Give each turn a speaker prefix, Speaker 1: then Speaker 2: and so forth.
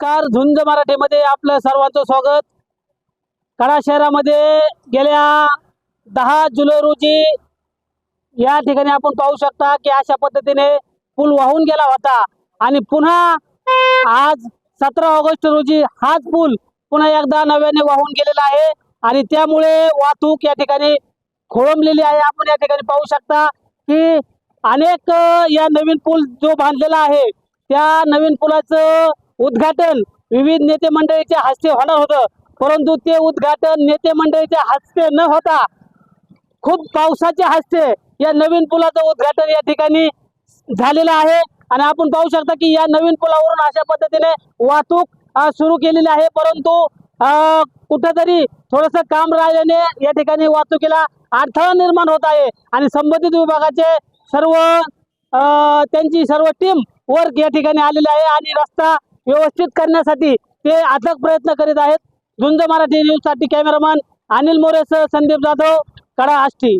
Speaker 1: नमस्कार. झुंज मराठीमध्ये आपलं सर्वांचं स्वागत. कडा शहरामध्ये गेल्या दहा जुलै रोजी या ठिकाणी आपण पाहू शकता की अशा पद्धतीने पूल वाहून गेला होता. आणि पुन्हा आज सतरा ऑगस्ट रोजी हाच पूल पुन्हा एकदा नव्याने वाहून गेलेला आहे. आणि त्यामुळे वाहतूक या ठिकाणी खोळंबलेली आहे. आपण या ठिकाणी पाहू शकता की अनेक या नवीन पूल जो बांधलेला आहे त्या नवीन पुलाचं उद्घाटन विविध नेते मंडळीच्या हस्ते होणार होतं. परंतु ते उद्घाटन नेते मंडळीच्या हस्ते न होता खूप पावसाच्या हस्ते या नवीन पुलाचं उद्घाटन या ठिकाणी झालेलं आहे. आणि आपण पाहू शकता की या नवीन पुलावरून अशा पद्धतीने वाहतूक सुरू केलेली आहे. परंतु अ, कुठंतरी थोडंसं काम राहिल्याने या ठिकाणी वाहतुकीला अडथळा निर्माण होत आहे. आणि संबंधित विभागाचे सर्व त्यांची सर्व टीम वर्क या ठिकाणी आलेली आहे. आणि रस्ता व्यवस्थित करण्यासाठी ते अथक प्रयत्न करीत आहेत. झुंज मराठी न्यूजसाठी कॅमेरामॅन अनिल मोरेसह संदीप जाधव कडा आष्टी.